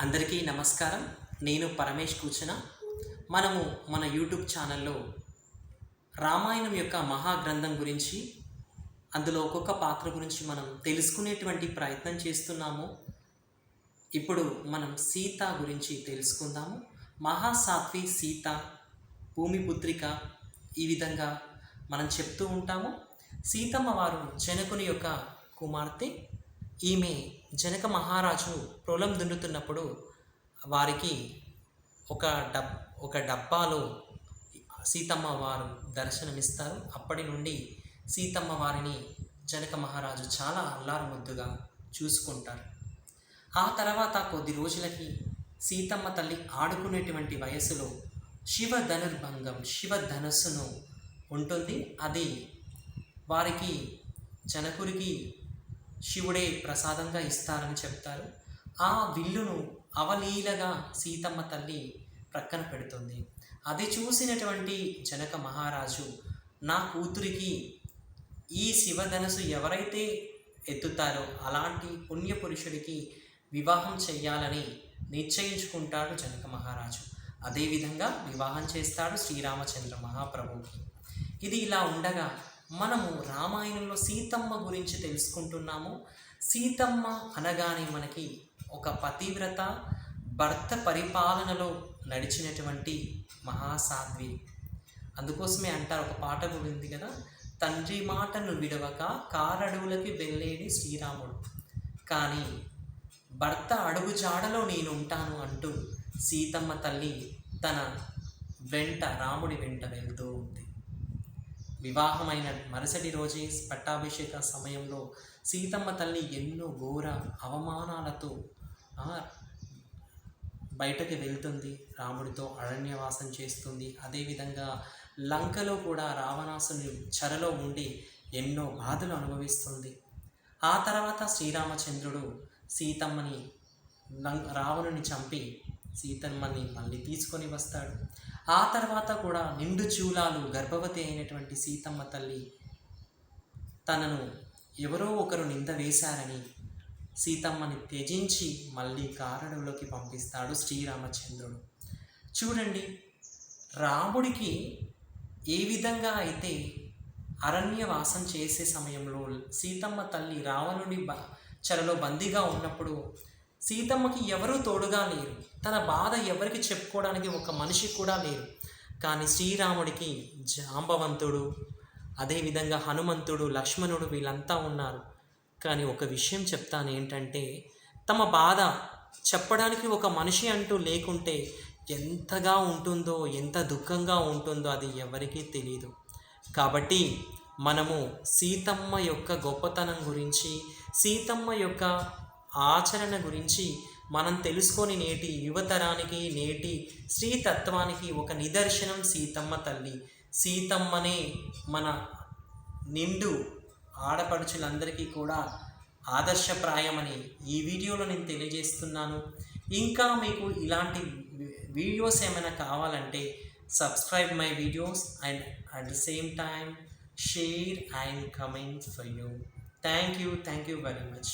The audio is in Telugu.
అందరికీ నమస్కారం. నేను పరమేష్ కూర్చున మనము మన యూట్యూబ్ ఛానల్లో రామాయణం యొక్క మహాగ్రంథం గురించి అందులో ఒక్కొక్క పాత్ర గురించి మనం తెలుసుకునేటువంటి ప్రయత్నం చేస్తున్నాము. ఇప్పుడు మనం సీత గురించి తెలుసుకుందాము. మహాసాత్వి సీత భూమిపుత్రిక ఈ విధంగా మనం చెప్తూ ఉంటాము. సీతమ్మ వారు జనకుని యొక్క కుమార్తె. ఈమె జనక మహారాజు పొలం దున్నుతున్నప్పుడు వారికి ఒక డబ్ ఒక డబ్బాలో సీతమ్మ వారు దర్శనమిస్తారు. అప్పటి నుండి సీతమ్మ వారిని జనక మహారాజు చాలా అల్లారుముద్దుగా చూసుకుంటారు. ఆ తర్వాత కొద్ది రోజులకి సీతమ్మ తల్లి ఆడుకునేటువంటి వయసులో శివ ధనుర్భంగం శివ ధనస్సును ఉంటుంది. అది వారికి జనకుడికి శివుడే ప్రసాదంగా ఇస్తారని చెప్తారు. ఆ విల్లును అవలీలగా సీతమ్మ తల్లి ప్రక్కన పెడుతుంది. అది చూసినటువంటి జనక మహారాజు నా కూతురికి ఈ శివధనసు ఎవరైతే ఎత్తుతారో అలాంటి పుణ్యపురుషుడికి వివాహం చేయాలని నిశ్చయించుకుంటాడు జనక మహారాజు. అదేవిధంగా వివాహం చేస్తాడు శ్రీరామచంద్ర మహాప్రభువుకి. ఇది ఇలా ఉండగా మనము రామాయణంలో సీతమ్మ గురించి తెలుసుకుంటున్నాము. సీతమ్మ అనగానే మనకి ఒక పతివ్రత భర్త పరిపాలనలో నడిచినటువంటి మహాసాధ్వి. అందుకోసమే అంటారు ఒక పాట కూడా ఉంది కదా తండ్రి మాటను విడవక కారడువులకి వెళ్ళేది శ్రీరాముడు. కానీ భర్త అడుగు జాడలో నేను ఉంటాను అంటూ సీతమ్మ తల్లి తన వెంట రాముడి వెంట వెళ్తూ ఉంది. వివాహమైన మరుసటి రోజే పట్టాభిషేక సమయంలో సీతమ్మ తల్లి ఎన్నో ఘోర అవమానాలతో బయటకు వెళ్తుంది. రాముడితో అరణ్యవాసం చేస్తుంది. అదేవిధంగా లంకలో కూడా రావణాసుని చెరలో ఉండి ఎన్నో బాధలు అనుభవిస్తుంది. ఆ తర్వాత శ్రీరామచంద్రుడు సీతమ్మని లం రావణుని చంపి సీతమ్మని మళ్ళీ తీసుకొని వస్తాడు. ఆ తర్వాత కూడా నిండు చూలాలు గర్భవతి అయినటువంటి సీతమ్మ తల్లి తనను ఎవరో ఒకరు నింద వేశారని సీతమ్మని త్యజించి మళ్ళీ కారణంలోకి పంపిస్తాడు శ్రీరామచంద్రుడు. చూడండి రాముడికి ఏ విధంగా అయితే అరణ్యవాసం చేసే సమయంలో సీతమ్మ తల్లి రావణుడి బ చెరలో బందీగా ఉన్నప్పుడు సీతమ్మకి ఎవరూ తోడుగా లేరు. తన బాధ ఎవరికి చెప్పుకోవడానికి ఒక మనిషి కూడా లేరు. కానీ శ్రీరాముడికి జాంబవంతుడు అదేవిధంగా హనుమంతుడు లక్ష్మణుడు వీళ్ళంతా ఉన్నారు. కానీ ఒక విషయం చెప్తాను ఏంటంటే తమ బాధ చెప్పడానికి ఒక మనిషి అంటూ లేకుంటే ఎంతగా ఉంటుందో ఎంత దుఃఖంగా ఉంటుందో అది ఎవరికీ తెలియదు కాబట్టి మనము సీతమ్మ యొక్క గొప్పతనం గురించి సీతమ్మ యొక్క ఆచరణ గురించి మనం తెలుసుకొని నేటి యువతరానికి నేటి స్త్రీతత్వానికి ఒక నిదర్శనం సీతమ్మ తల్లి. సీతమ్మనే మన నిండు ఆడపడుచులందరికీ కూడా ఆదర్శప్రాయమని ఈ వీడియోలో నేను తెలియజేస్తున్నాను. ఇంకా మీకు ఇలాంటి వీడియోస్ ఏమైనా కావాలంటే subscribe my videos and at the same time share and comment for you. Thank you thank you very much.